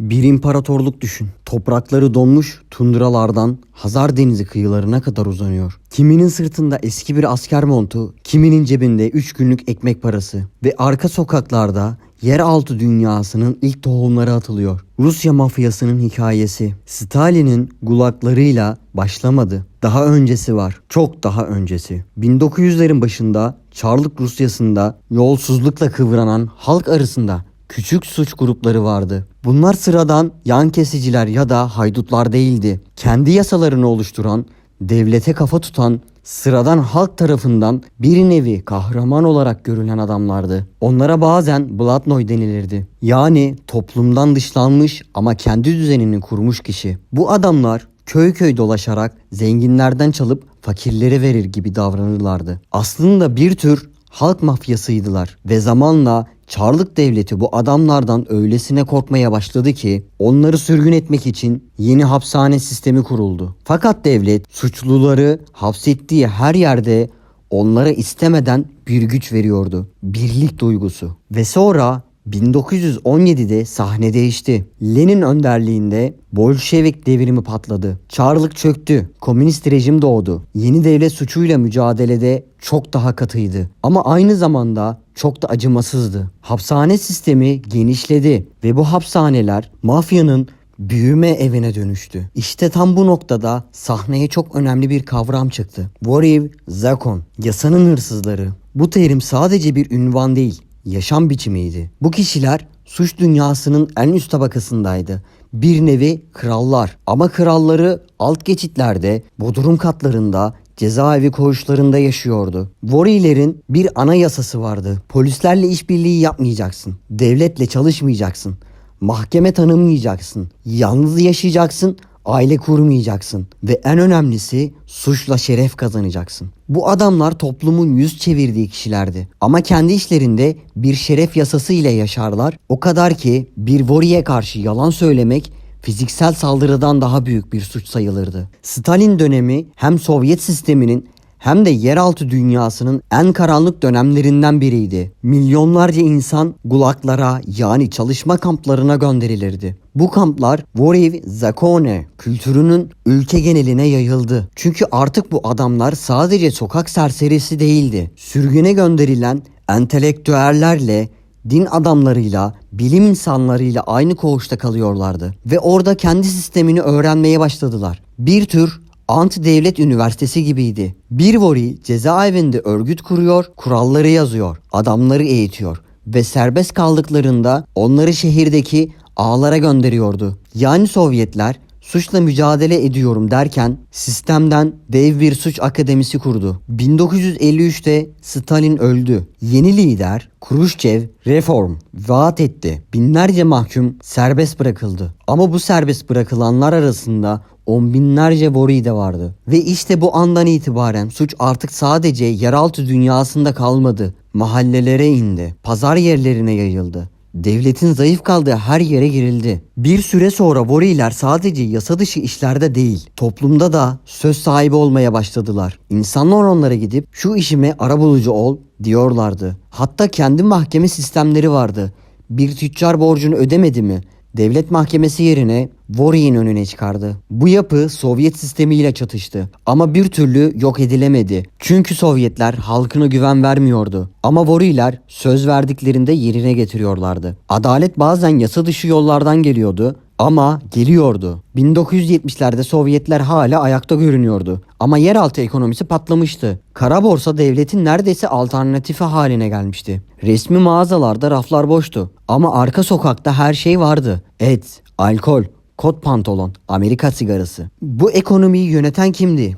Bir imparatorluk düşün. Toprakları donmuş tundralardan Hazar Denizi kıyılarına kadar uzanıyor. Kiminin sırtında eski bir asker montu, kiminin cebinde 3 günlük ekmek parası ve arka sokaklarda yeraltı dünyasının ilk tohumları atılıyor. Rusya mafyasının hikayesi Stalin'in gulaklarıyla başlamadı. Daha öncesi var. Çok daha öncesi. 1900'lerin başında Çarlık Rusyası'nda yolsuzlukla kıvranan halk arasında küçük suç grupları vardı. Bunlar sıradan yan kesiciler ya da haydutlar değildi. Kendi yasalarını oluşturan, devlete kafa tutan, sıradan halk tarafından bir nevi kahraman olarak görülen adamlardı. Onlara bazen Blatnoy denilirdi. Yani toplumdan dışlanmış ama kendi düzenini kurmuş kişi. Bu adamlar köy köy dolaşarak zenginlerden çalıp fakirlere verir gibi davranırlardı. Aslında bir tür halk mafyasıydılar ve zamanla Çarlık devleti bu adamlardan öylesine korkmaya başladı ki onları sürgün etmek için yeni hapishane sistemi kuruldu. Fakat devlet suçluları hapsettiği her yerde onlara istemeden bir güç veriyordu. Birlik duygusu. Ve sonra 1917'de sahne değişti. Lenin önderliğinde Bolşevik devrimi patladı. Çarlık çöktü. Komünist rejim doğdu. Yeni devlet suçuyla mücadelede çok daha katıydı. Ama aynı zamanda çok da acımasızdı. Hapishane sistemi genişledi ve bu hapishaneler mafyanın büyüme evine dönüştü. İşte tam bu noktada sahneye çok önemli bir kavram çıktı. Voriv Zakon, yasanın hırsızları. Bu terim sadece bir ünvan değil, yaşam biçimiydi. Bu kişiler suç dünyasının en üst tabakasındaydı. Bir nevi krallar ama kralları alt geçitlerde, bodrum katlarında, cezaevi koğuşlarında yaşıyordu. Vorilerin bir anayasası vardı. Polislerle işbirliği yapmayacaksın. Devletle çalışmayacaksın. Mahkeme tanımayacaksın. Yalnız yaşayacaksın. Aile kurmayacaksın ve en önemlisi suçla şeref kazanacaksın. Bu adamlar toplumun yüz çevirdiği kişilerdi. Ama kendi işlerinde bir şeref yasası ile yaşarlar. O kadar ki bir Vori'ye karşı yalan söylemek fiziksel saldırıdan daha büyük bir suç sayılırdı. Stalin dönemi hem Sovyet sisteminin hem de yeraltı dünyasının en karanlık dönemlerinden biriydi. Milyonlarca insan gulaklara yani çalışma kamplarına gönderilirdi. Bu kamplar Voriv Zakone kültürünün ülke geneline yayıldı. Çünkü artık bu adamlar sadece sokak serserisi değildi. Sürgüne gönderilen entelektüellerle din adamlarıyla, bilim insanlarıyla aynı koğuşta kalıyorlardı ve orada kendi sistemini öğrenmeye başladılar. Bir tür anti devlet üniversitesi gibiydi. Bir Vori cezaevinde örgüt kuruyor, kuralları yazıyor, adamları eğitiyor ve serbest kaldıklarında onları şehirdeki ağlara gönderiyordu. Yani Sovyetler suçla mücadele ediyorum derken sistemden dev bir suç akademisi kurdu. 1953'te Stalin öldü. Yeni lider Khrushchev reform vaat etti. Binlerce mahkum serbest bırakıldı. Ama bu serbest bırakılanlar arasında on binlerce Vori de vardı. Ve işte bu andan itibaren suç artık sadece yeraltı dünyasında kalmadı. Mahallelere indi. Pazar yerlerine yayıldı. Devletin zayıf kaldığı her yere girildi. Bir süre sonra Voriler sadece yasa dışı işlerde değil, toplumda da söz sahibi olmaya başladılar. İnsanlar onlara gidip şu işime arabulucu ol diyorlardı. Hatta kendi mahkeme sistemleri vardı. Bir tüccar borcunu ödemedi mi? Devlet mahkemesi yerine Vori'nin önüne çıkardı. Bu yapı Sovyet sistemiyle çatıştı ama bir türlü yok edilemedi. Çünkü Sovyetler halkına güven vermiyordu. Ama Voriler söz verdiklerinde yerine getiriyorlardı. Adalet bazen yasa dışı yollardan geliyordu ama geliyordu. 1970'lerde Sovyetler hala ayakta görünüyordu. Ama yeraltı ekonomisi patlamıştı. Kara borsa devletin neredeyse alternatifi haline gelmişti. Resmi mağazalarda raflar boştu. Ama arka sokakta her şey vardı. Et, alkol, kot pantolon, Amerika sigarası. Bu ekonomiyi yöneten kimdi?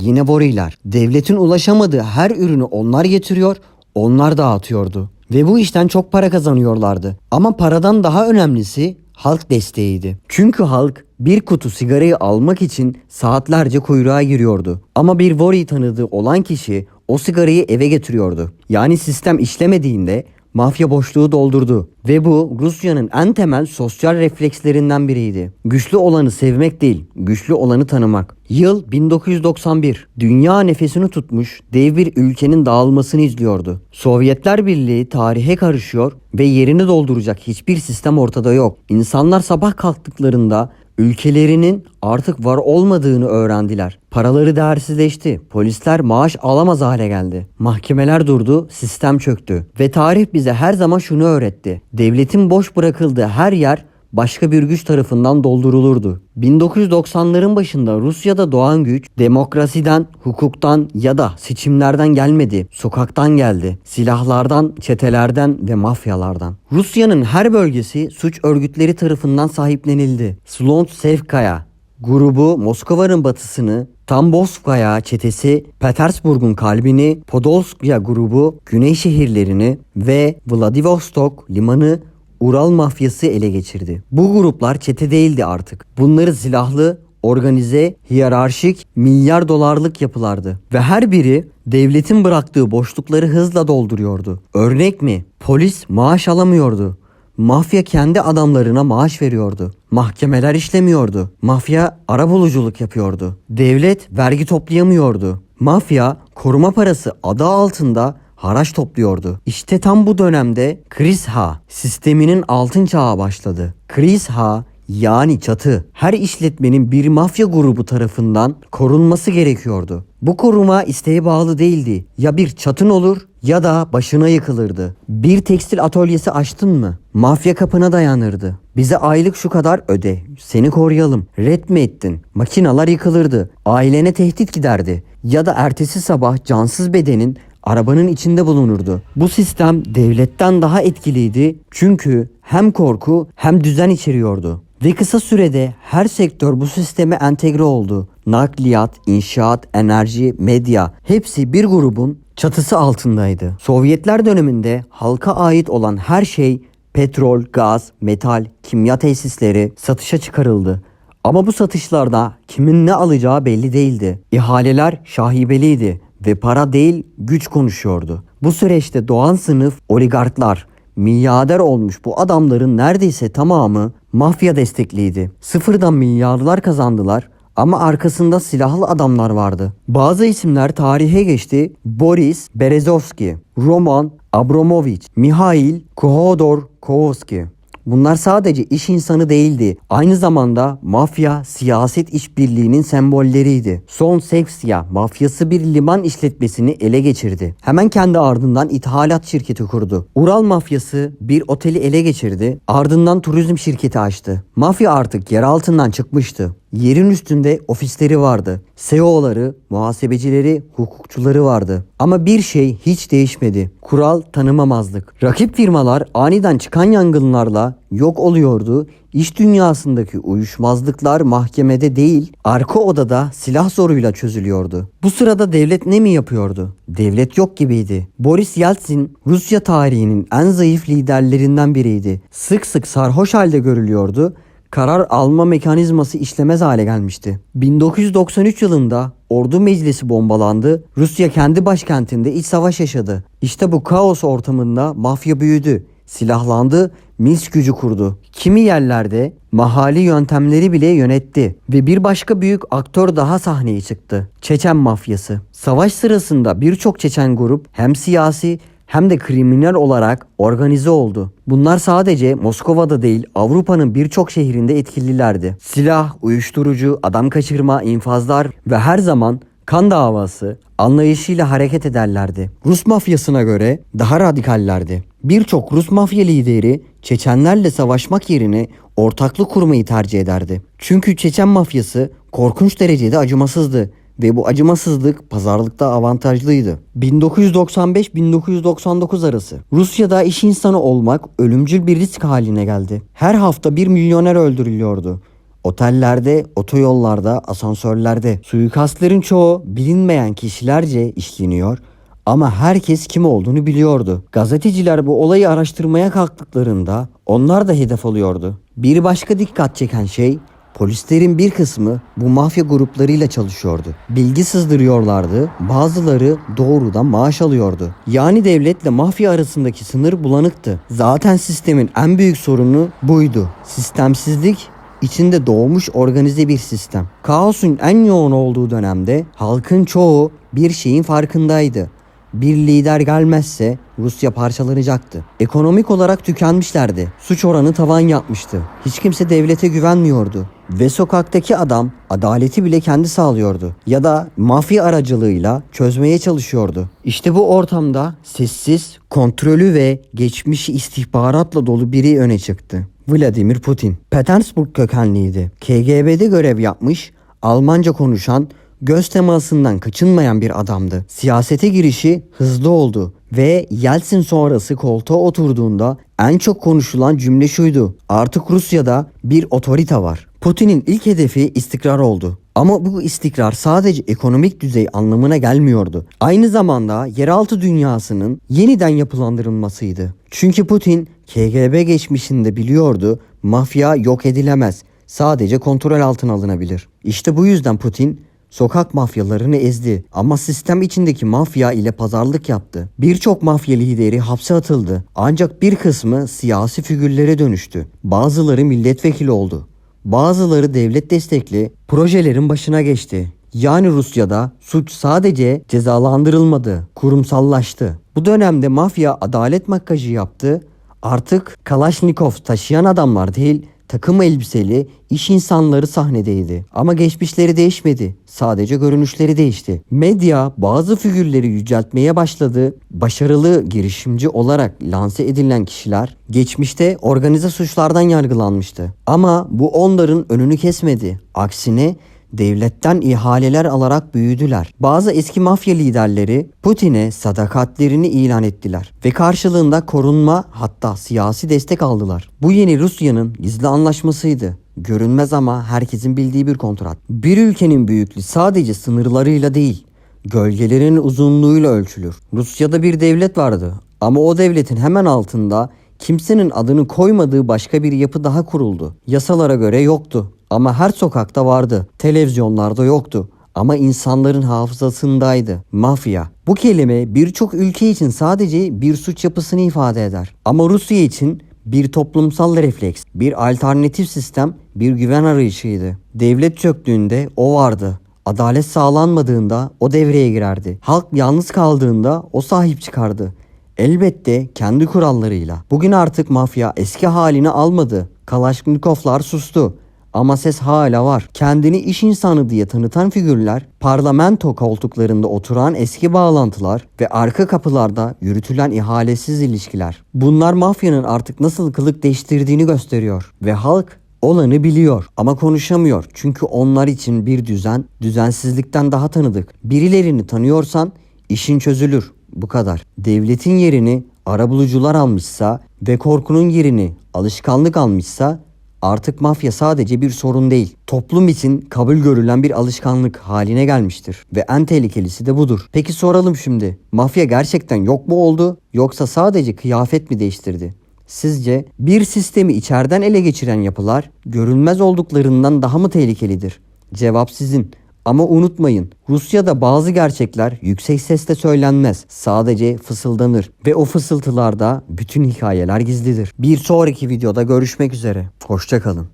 Yine Voriler. Devletin ulaşamadığı her ürünü onlar getiriyor, onlar dağıtıyordu. Ve bu işten çok para kazanıyorlardı. Ama paradan daha önemlisi halk desteğiydi. Çünkü halk bir kutu sigarayı almak için saatlerce kuyruğa giriyordu. Ama bir Vori tanıdığı olan kişi o sigarayı eve getiriyordu. Yani sistem işlemediğinde mafya boşluğu doldurdu ve bu Rusya'nın en temel sosyal reflekslerinden biriydi. Güçlü olanı sevmek değil, güçlü olanı tanımak. Yıl 1991. Dünya nefesini tutmuş dev bir ülkenin dağılmasını izliyordu. Sovyetler Birliği tarihe karışıyor ve yerini dolduracak hiçbir sistem ortada yok. İnsanlar sabah kalktıklarında ülkelerinin artık var olmadığını öğrendiler. Paraları değersizleşti. Polisler maaş alamaz hale geldi. Mahkemeler durdu, sistem çöktü. Ve tarih bize her zaman şunu öğretti. Devletin boş bırakıldığı her yer başka bir güç tarafından doldurulurdu. 1990'ların başında Rusya'da doğan güç demokrasiden, hukuktan ya da seçimlerden gelmedi. Sokaktan geldi. Silahlardan, çetelerden ve mafyalardan. Rusya'nın her bölgesi suç örgütleri tarafından sahiplenildi. Slontsevkaya grubu Moskova'nın batısını, Tambovskaya çetesi Petersburg'un kalbini, Podolskaya grubu güney şehirlerini ve Vladivostok limanı Ural mafyası ele geçirdi. Bu gruplar çete değildi artık. Bunları silahlı, organize, hiyerarşik, milyar dolarlık yapılardı. Ve her biri devletin bıraktığı boşlukları hızla dolduruyordu. Örnek mi? Polis maaş alamıyordu. Mafya kendi adamlarına maaş veriyordu. Mahkemeler işlemiyordu. Mafya arabuluculuk yapıyordu. Devlet vergi toplayamıyordu. Mafya koruma parası adı altında haraç topluyordu. İşte tam bu dönemde Krisha sisteminin altın çağı başladı. Krisha yani çatı her işletmenin bir mafya grubu tarafından korunması gerekiyordu. Bu koruma isteğe bağlı değildi. Ya bir çatın olur ya da başına yıkılırdı. Bir tekstil atölyesi açtın mı? Mafya kapına dayanırdı. Bize aylık şu kadar öde. Seni koruyalım. Red mi ettin? Makinalar yıkılırdı. Ailene tehdit giderdi. Ya da ertesi sabah cansız bedenin arabanın içinde bulunurdu. Bu sistem devletten daha etkiliydi çünkü hem korku hem düzen içeriyordu. Ve kısa sürede her sektör bu sisteme entegre oldu. Nakliyat, inşaat, enerji, medya hepsi bir grubun çatısı altındaydı. Sovyetler döneminde halka ait olan her şey petrol, gaz, metal, kimya tesisleri satışa çıkarıldı. Ama bu satışlarda kimin ne alacağı belli değildi. İhaleler şahibeliydi ve para değil güç konuşuyordu. Bu süreçte doğan sınıf oligarklar, milyarder olmuş bu adamların neredeyse tamamı mafya destekliydi. Sıfırdan milyarlar kazandılar ama arkasında silahlı adamlar vardı. Bazı isimler tarihe geçti. Boris Berezovski, Roman Abramovich, Mihail Khodorkovsky. Bunlar sadece iş insanı değildi. Aynı zamanda mafya siyaset işbirliğinin sembolleriydi. Son Sevsya mafyası bir liman işletmesini ele geçirdi. Hemen kendi ardından ithalat şirketi kurdu. Ural mafyası bir oteli ele geçirdi. Ardından turizm şirketi açtı. Mafya artık yer altından çıkmıştı. Yerin üstünde ofisleri vardı. CEO'ları, muhasebecileri, hukukçuları vardı. Ama bir şey hiç değişmedi. Kural tanımamazlık. Rakip firmalar aniden çıkan yangınlarla yok oluyordu. İş dünyasındaki uyuşmazlıklar mahkemede değil, arka odada silah zoruyla çözülüyordu. Bu sırada devlet ne mi yapıyordu? Devlet yok gibiydi. Boris Yeltsin Rusya tarihinin en zayıf liderlerinden biriydi. Sık sık sarhoş halde görülüyordu karar alma mekanizması işlemez hale gelmişti. 1993 yılında Ordu Meclisi bombalandı. Rusya kendi başkentinde iç savaş yaşadı. İşte bu kaos ortamında mafya büyüdü, silahlandı, mis gücü kurdu. Kimi yerlerde mahalli yöntemleri bile yönetti ve bir başka büyük aktör daha sahneye çıktı. Çeçen mafyası. Savaş sırasında birçok Çeçen grup hem siyasi hem de kriminal olarak organize oldu. Bunlar sadece Moskova'da değil Avrupa'nın birçok şehrinde etkililerdi. Silah, uyuşturucu, adam kaçırma, infazlar ve her zaman kan davası anlayışıyla hareket ederlerdi. Rus mafyasına göre daha radikallerdi. Birçok Rus mafya lideri Çeçenlerle savaşmak yerine ortaklık kurmayı tercih ederdi. Çünkü Çeçen mafyası korkunç derecede acımasızdı ve bu acımasızlık pazarlıkta avantajlıydı. 1995-1999 arası Rusya'da iş insanı olmak ölümcül bir risk haline geldi. Her hafta bir milyoner öldürülüyordu. Otellerde, otoyollarda, asansörlerde suikastlerin çoğu bilinmeyen kişilerce işleniyor ama herkes kim olduğunu biliyordu. Gazeteciler bu olayı araştırmaya kalktıklarında onlar da hedef alıyordu. Bir başka dikkat çeken şey Polislerin bir kısmı bu mafya gruplarıyla çalışıyordu. Bilgi sızdırıyorlardı, bazıları doğrudan maaş alıyordu. Yani devletle mafya arasındaki sınır bulanıktı. Zaten sistemin en büyük sorunu buydu. Sistemsizlik içinde doğmuş organize bir sistem. Kaosun en yoğun olduğu dönemde halkın çoğu bir şeyin farkındaydı. Bir lider gelmezse Rusya parçalanacaktı. Ekonomik olarak tükenmişlerdi. Suç oranı tavan yapmıştı. Hiç kimse devlete güvenmiyordu. Ve sokaktaki adam adaleti bile kendi sağlıyordu. Ya da mafya aracılığıyla çözmeye çalışıyordu. İşte bu ortamda sessiz, kontrolü ve geçmişi istihbaratla dolu biri öne çıktı. Vladimir Putin. Petersburg kökenliydi. KGB'de görev yapmış, Almanca konuşan, göz temasından kaçınmayan bir adamdı. Siyasete girişi hızlı oldu ve Yeltsin sonrası koltuğa oturduğunda en çok konuşulan cümle şuydu. Artık Rusya'da bir otorite var. Putin'in ilk hedefi istikrar oldu. Ama bu istikrar sadece ekonomik düzey anlamına gelmiyordu. Aynı zamanda yeraltı dünyasının yeniden yapılandırılmasıydı. Çünkü Putin KGB geçmişinde biliyordu mafya yok edilemez. Sadece kontrol altına alınabilir. İşte bu yüzden Putin sokak mafyalarını ezdi ama sistem içindeki mafya ile pazarlık yaptı. Birçok mafya lideri hapse atıldı ancak bir kısmı siyasi figürlere dönüştü. Bazıları milletvekili oldu. Bazıları devlet destekli projelerin başına geçti. Yani Rusya'da suç sadece cezalandırılmadı, kurumsallaştı. Bu dönemde mafya adalet makyajı yaptı. Artık Kalashnikov taşıyan adamlar değil, takım elbiseli iş insanları sahnedeydi. Ama geçmişleri değişmedi. Sadece görünüşleri değişti. Medya bazı figürleri yüceltmeye başladı. Başarılı girişimci olarak lanse edilen kişiler geçmişte organize suçlardan yargılanmıştı. Ama bu onların önünü kesmedi. Aksine devletten ihaleler alarak büyüdüler. Bazı eski mafya liderleri Putin'e sadakatlerini ilan ettiler ve karşılığında korunma hatta siyasi destek aldılar. Bu yeni Rusya'nın gizli anlaşmasıydı. Görünmez ama herkesin bildiği bir kontrat. Bir ülkenin büyüklüğü sadece sınırlarıyla değil, gölgelerin uzunluğuyla ölçülür. Rusya'da bir devlet vardı ama o devletin hemen altında kimsenin adını koymadığı başka bir yapı daha kuruldu. Yasalara göre yoktu ama her sokakta vardı. Televizyonlarda yoktu ama insanların hafızasındaydı. Mafya. Bu kelime birçok ülke için sadece bir suç yapısını ifade eder. Ama Rusya için bir toplumsal refleks, bir alternatif sistem, bir güven arayışıydı. Devlet çöktüğünde o vardı. Adalet sağlanmadığında o devreye girerdi. Halk yalnız kaldığında o sahip çıkardı. Elbette kendi kurallarıyla. Bugün artık mafya eski halini almadı. Kalaşnikovlar sustu. Ama ses hala var. Kendini iş insanı diye tanıtan figürler, parlamento koltuklarında oturan eski bağlantılar ve arka kapılarda yürütülen ihalesiz ilişkiler. Bunlar mafyanın artık nasıl kılık değiştirdiğini gösteriyor ve halk olanı biliyor ama konuşamıyor. Çünkü onlar için bir düzen düzensizlikten daha tanıdık. Birilerini tanıyorsan işin çözülür. Bu kadar. Devletin yerini arabulucular almışsa ve korkunun yerini alışkanlık almışsa Artık mafya sadece bir sorun değil. Toplum için kabul görülen bir alışkanlık haline gelmiştir. Ve en tehlikelisi de budur. Peki soralım şimdi. Mafya gerçekten yok mu oldu yoksa sadece kıyafet mi değiştirdi? Sizce bir sistemi içeriden ele geçiren yapılar görünmez olduklarından daha mı tehlikelidir? Cevap sizin. Ama unutmayın Rusya'da bazı gerçekler yüksek sesle söylenmez. Sadece fısıldanır ve o fısıltılarda bütün hikayeler gizlidir. Bir sonraki videoda görüşmek üzere. Hoşçakalın.